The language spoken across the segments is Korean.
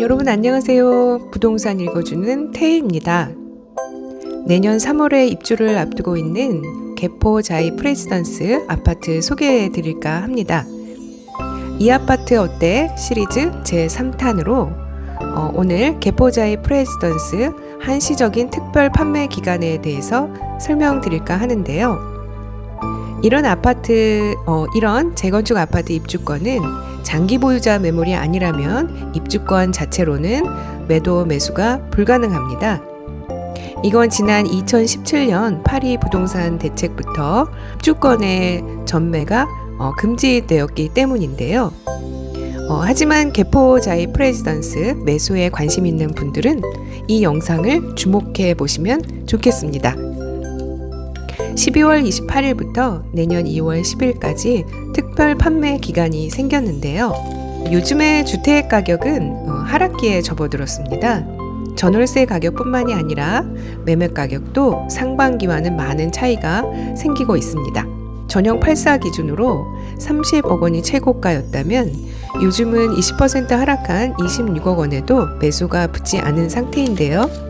여러분 안녕하세요. 부동산 읽어주는 태희입니다. 내년 3월에 입주를 앞두고 있는 개포 자이 프레지던스 아파트 소개해 드릴까 합니다. 이 아파트 어때? 시리즈 제3탄으로 어, 오늘 개포 자이 프레지던스 한시적인 특별 판매 기간에 대해서 설명드릴까 하는데요. 이런 아파트, 어, 이런 재건축 아파트 입주권은 장기 보유자 매물이 아니라면 입주권 자체로는 매도 매수가 불가능합니다. 이건 지난 2017년 파리 부동산 대책부터 입주권의 전매가 어, 금지되었기 때문인데요. 어, 하지만 개포 자이 프레지던스 매수에 관심 있는 분들은 이 영상을 주목해 보시면 좋겠습니다. 12월 28일부터 내년 2월 10일까지 특별 판매 기간이 생겼는데요. 요즘의 주택 가격은 어, 하락기에 접어들었습니다. 전월세 가격뿐만이 아니라 매매 가격도 상반기와는 많은 차이가 생기고 있습니다. 전용 84 기준으로 30억 원이 최고가였다면 요즘은 20% 하락한 26억 원에도 매수가 붙지 않은 상태인데요.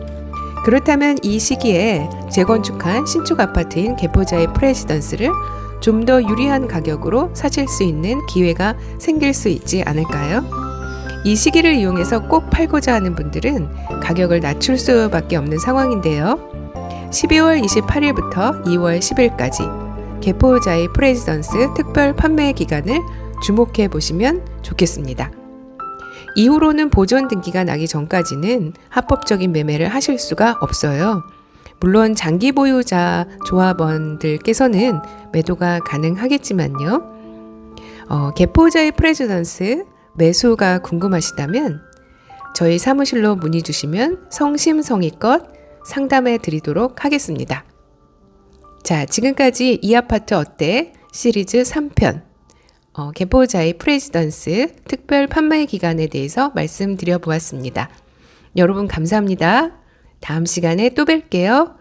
그렇다면 이 시기에 재건축한 신축 아파트인 개포자의 프레지던스를 좀 더 유리한 가격으로 사실 수 있는 기회가 생길 수 있지 않을까요? 이 시기를 이용해서 꼭 팔고자 하는 분들은 가격을 낮출 수밖에 없는 상황인데요. 12월 28일부터 2월 10일까지 개포자의 프레지던스 특별 판매 기간을 주목해 보시면 좋겠습니다. 이후로는 보존 등기가 나기 전까지는 합법적인 매매를 하실 수가 없어요. 물론 장기 보유자 조합원들께서는 매도가 가능하겠지만요. 어, 개포자의 프레지던스 매수가 궁금하시다면 저희 사무실로 문의 주시면 성심성의껏 상담해 드리도록 하겠습니다. 자, 지금까지 이 아파트 어때? 시리즈 3편. 어, 개포자의 프레지던스 특별 판매 기간에 대해서 말씀드려 보았습니다. 여러분 감사합니다. 다음 시간에 또 뵐게요.